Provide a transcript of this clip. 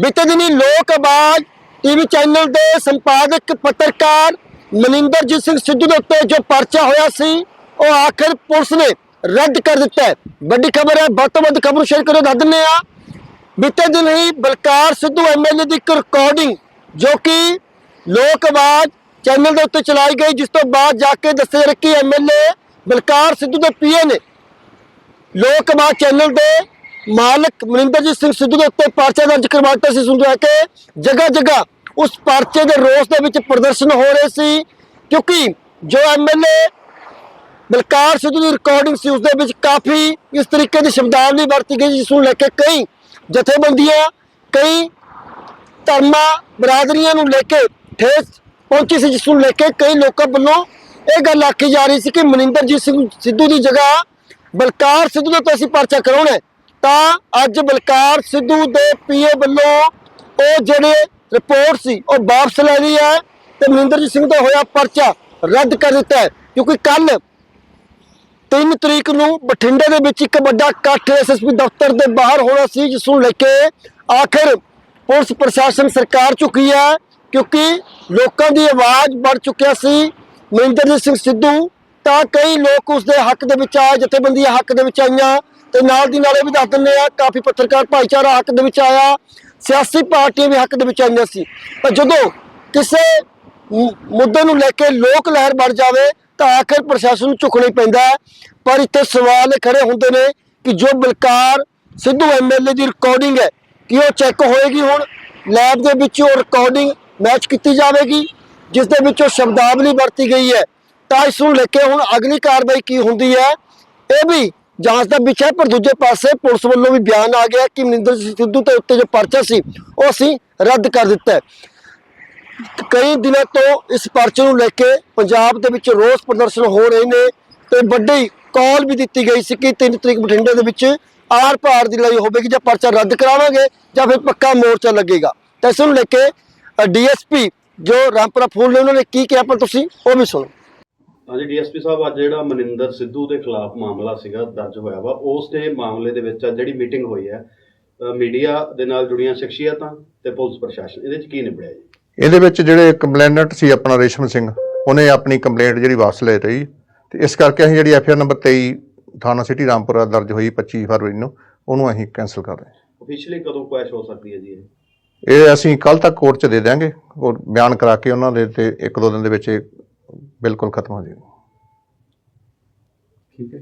ਬੀਤੇ ਦਿਨੀ ਲੋਕ ਆਵਾਜ਼ ਟੀਵੀ ਚੈਨਲ ਦੇ ਸੰਪਾਦਕ ਪੱਤਰਕਾਰ ਮਨਿੰਦਰਜੀਤ ਸਿੰਘ ਸਿੱਧੂ ਦੇ ਉੱਤੇ ਜੋ ਪਰਚਾ ਹੋਇਆ ਸੀ, ਉਹ ਆਖਰ ਪੁਲਿਸ ਨੇ ਰੱਦ ਕਰ ਦਿੱਤਾ ਹੈ। ਵੱਡੀ ਖਬਰ ਹੈ, ਵੱਧ ਤੋਂ ਵੱਧ ਖਬਰ ਸ਼ੇਅਰ ਕਰੋ ਦੱਸ ਦਿੰਦੇ ਆ ਬੀਤੇ ਦਿਨ ਹੀ ਬਲਕਾਰ ਸਿੱਧੂ ਐਮਐਲਏ ਦੀ ਇੱਕ ਰਿਕਾਰਡਿੰਗ ਜੋ ਕਿ ਲੋਕ ਆਵਾਜ਼ ਚੈਨਲ ਦੇ ਉੱਤੇ ਚਲਾਈ ਗਈ, ਜਿਸ ਤੋਂ ਬਾਅਦ ਜਾ ਕੇ ਦੱਸਿਆ ਜਾ ਰਿਹਾ ਕਿ ਐਮਐਲਏ ਬਲਕਾਰ ਸਿੱਧੂ ਦੇ ਪੀਏ ਨੇ। ਲੋਕ ਆਵਾਜ਼ ਚੈਨਲ ਦੇ ਮਾਲਕ ਮਨਿੰਦਰਜੀਤ ਸਿੰਘ ਸਿੱਧੂ ਦੇ ਉੱਤੇ ਪਰਚਾ ਦਰਜ ਕਰਵਾ ਦਿੱਤਾ ਸੀ ਸੁਣ ਰਿਹਾ ਕਿ ਜਗ੍ਹਾ ਜਗ੍ਹਾ ਉਸ ਪਰਚੇ ਦੇ ਰੋਸ ਦੇ ਵਿੱਚ ਪ੍ਰਦਰਸ਼ਨ ਹੋ ਰਹੇ ਸੀ, ਕਿਉਂਕਿ ਜੋ ਐਮਐਲਏ ਬਲਕਾਰ ਸਿੱਧੂ ਦੀ ਰਿਕਾਰਡਿੰਗ ਸੀ ਉਸ ਦੇ ਵਿੱਚ ਕਾਫੀ ਇਸ ਤਰੀਕੇ ਦੀ ਸ਼ਬਦਾਵਲੀ ਵਰਤੀ ਗਈ ਜਿਸ ਨੂੰ ਲੈ ਕੇ ਕਈ ਜਥੇਬੰਦੀਆਂ, ਕਈ ਧਰਮਾਂ ਬਰਾਦਰੀਆਂ ਨੂੰ ਲੈ ਕੇ ਠੇਸ ਪਹੁੰਚੀ ਸੀ ਜਿਸ ਨੂੰ ਲੈ ਕੇ ਕਈ ਲੋਕਾਂ ਵੱਲੋਂ ਇਹ ਗੱਲ ਆਖੀ ਜਾ ਰਹੀ ਸੀ ਕਿ ਮਨਿੰਦਰਜੀਤ ਸਿੰਘ ਸਿੱਧੂ ਦੀ ਜਗ੍ਹਾ ਬਲਕਾਰ ਸਿੱਧੂ ਦਾ ਤਾਂ ਅਸੀਂ ਪਰਚਾ ਕਰਾਉਣਾ ਤਾਂ ਅੱਜ ਬਲਕਾਰ ਸਿੱਧੂ ਦੇ ਪੀਏ ਵੱਲੋਂ ਉਹ ਜਿਹੜੇ ਰਿਪੋਰਟ ਸੀ, ਉਹ ਵਾਪਸ ਲੈ ਲਈ ਹੈ ਤੇ ਮਨਿੰਦਰਜੀਤ ਸਿੰਘ ਦਾ ਹੋਇਆ ਪਰਚਾ ਰੱਦ ਕਰ ਦਿੱਤਾ ਹੈ। ਕਿਉਂਕਿ ਕੱਲ 3 ਤਰੀਕ ਨੂੰ ਬਠਿੰਡੇ ਦੇ ਵਿੱਚ ਇੱਕ ਵੱਡਾ ਇਕੱਠ ਐਸਐਸਪੀ ਦਫ਼ਤਰ ਦੇ ਬਾਹਰ ਹੋਣਾ ਸੀ, ਜਿਸ ਨੂੰ ਲੈ ਕੇ ਆਖਰ ਪੁਲਿਸ ਪ੍ਰਸ਼ਾਸਨ ਸਰਕਾਰ ਚੁੱਕੀ ਹੈ, ਕਿਉਂਕਿ ਲੋਕਾਂ ਦੀ ਆਵਾਜ਼ ਵੱਧ ਚੁੱਕਿਆ ਸੀ ਮਨਿੰਦਰਜੀਤ ਸਿੰਘ ਸਿੱਧੂ। ਤਾਂ ਕਈ ਲੋਕ ਉਸ ਦੇ ਹੱਕ ਦੇ ਵਿੱਚ ਆਏ, ਜਥੇਬੰਦੀਆਂ ਹੱਕ ਦੇ ਵਿੱਚ ਆਈਆਂ। ਤੇ ਨਾਲ ਦੀ ਨਾਲ ਇਹ ਵੀ ਦੱਸ ਦਿੰਦੇ ਆ, ਕਾਫੀ ਪੱਤਰਕਾਰ ਭਾਈਚਾਰਾ ਹੱਕ ਦੇ ਵਿੱਚ ਆਇਆ, ਸਿਆਸੀ ਪਾਰਟੀਆਂ ਵੀ ਹੱਕ ਦੇ ਵਿੱਚ ਆਈਆਂ ਸੀ। ਪਰ ਜਦੋਂ ਕਿਸੇ ਮੁੱਦੇ ਨੂੰ ਲੈ ਕੇ ਲੋਕ ਲਹਿਰ ਬਣ ਜਾਵੇ, ਤਾਂ ਆਖਿਰ ਪ੍ਰਸ਼ਾਸਨ ਨੂੰ ਝੁਕਣਾ ਪੈਂਦਾ ਪਰ ਇੱਥੇ ਸਵਾਲ ਇਹ ਖੜੇ ਹੁੰਦੇ ਨੇ ਕਿ ਜੋ ਬਲਕਾਰ ਸਿੱਧੂ ਐਮਐਲਏ ਦੀ ਰਿਕਾਰਡਿੰਗ ਹੈ, ਕਿ ਉਹ ਚੈੱਕ ਹੋਏਗੀ ਹੁਣ? ਲੈਬ ਦੇ ਵਿੱਚ ਉਹ ਰਿਕਾਰਡਿੰਗ ਮੈਚ ਕੀਤੀ ਜਾਵੇਗੀ, ਜਿਸ ਦੇ ਵਿੱਚ ਉਹ ਸ਼ਬਦਾਵਲੀ ਵਰਤੀ ਗਈ ਹੈ। ਤਾਂ ਇਸ ਨੂੰ ਲੈ ਕੇ ਹੁਣ ਅਗਲੀ ਕਾਰਵਾਈ ਕੀ ਹੁੰਦੀ ਹੈ? ਇਹ ਵੀ ਜਾਂਚ ਦਾ ਵਿਸ਼ਾ ਹੈ, ਪਰ ਦੂਜੇ ਪਾਸੇ ਪੁਲਿਸ ਵੱਲੋਂ ਵੀ ਬਿਆਨ ਆ ਗਿਆ ਕਿ ਮਨਿੰਦਰ ਸਿੱਧੂ ਦੇ ਉੱਤੇ ਜੋ ਪਰਚਾ ਸੀ ਉਹ ਅਸੀਂ ਰੱਦ ਕਰ ਦਿੱਤਾ ਹੈ। ਕਈ ਦਿਨਾਂ ਤੋਂ ਇਸ ਪਰਚੇ ਨੂੰ ਲੈ ਕੇ ਪੰਜਾਬ ਦੇ ਵਿੱਚ ਰੋਸ ਪ੍ਰਦਰਸ਼ਨ ਹੋ ਰਹੇ ਨੇ ਤੇ ਵੱਡੀ ਕਾਲ ਵੀ ਦਿੱਤੀ ਗਈ ਸੀ ਕਿ 3 ਤਰੀਕ ਬਠਿੰਡੇ ਦੇ ਵਿੱਚ ਆਰ ਪਾਰ ਦੀ ਲੜਾਈ ਹੋਵੇਗੀ ਜਾਂ ਪਰਚਾ ਰੱਦ ਕਰਾਵਾਂਗੇ ਜਾਂ ਫਿਰ ਪੱਕਾ ਮੋਰਚਾ ਲੱਗੇਗਾ। ਤਾਂ ਇਸ ਨੂੰ ਲੈ ਕੇ ਡੀਐਸਪੀ ਜੋ ਰਾਮਪੁਰਾ ਫੂਲ ਨੇ ਉਹਨਾਂ ਨੇ ਕੀ ਕਿਹਾ ਪਰ ਤੁਸੀਂ ਉਹ ਵੀ ਸੁਣੋ। ਹਾਂਜੀ ਡੀਐਸਪੀ ਸਾਹਿਬ ਅੱਜ ਜਿਹੜਾ ਮਨਿੰਦਰ ਸਿੱਧੂ ਦੇ ਖਿਲਾਫ ਮਾਮਲਾ ਸੀਗਾ ਦਰਜ ਹੋਇਆ ਵਾ ਉਸ ਦੇ ਮਾਮਲੇ ਦੇ ਵਿੱਚ ਅੱਜ ਜਿਹੜੀ ਮੀਟਿੰਗ ਹੋਈ ਹੈ ਮੀਡੀਆ ਦੇ ਨਾਲ ਜੁੜੀਆਂ ਸ਼ਖਸੀਅਤਾਂ ਤੇ ਪੁਲਿਸ ਪ੍ਰਸ਼ਾਸਨ ਇਹਦੇ ਚ ਕੀ ਨਿਬੜਿਆ ਜੀ? ਇਹਦੇ ਵਿੱਚ ਜਿਹੜੇ ਕੰਪਲੇਨੈਂਟ ਸੀ ਆਪਣਾ ਰੇਸ਼ਮ ਸਿੰਘ ਉਹਨੇ ਆਪਣੀ ਕੰਪਲੇਂਟ ਜਿਹੜੀ ਵਾਪਸ ਲੈ ਲਈ ਤੇ ਇਸ ਕਰਕੇ ਅਸੀਂ ਜਿਹੜੀ ਐਫਆਰ ਨੰਬਰ 23 ਥਾਣਾ ਸਿਟੀ ਰਾਮਪੁਰਾ ਦਰਜ ਹੋਈ 25 ਫਰਵਰੀ ਨੂੰ ਉਹਨੂੰ ਅਸੀਂ ਕੈਨਸਲ ਕਰ ਰਹੇ ਹਾਂ। ਅਫੀਸ਼ੀਅਲੀ ਕਦੋਂ ਕੁਐਸ਼ ਹੋ ਸਕਦੀ ਹੈ ਜੀ ਇਹ? ਇਹ ਅਸੀਂ ਕੱਲ ਤੱਕ ਕੋਰਟ 'ਚ ਦੇ ਦਿਆਂਗੇ ਉਹ ਬਿਆਨ ਕਰਾ ਕੇ ਉਹਨਾਂ ਦੇ ਤੇ ਇੱਕ ਦੋ ਦਿਨ ਦੇ ਵਿੱਚ ਬਿਲਕੁਲ ਖਤਮ ਹੋ ਜਾਏਗਾ। ਠੀਕ ਹੈ।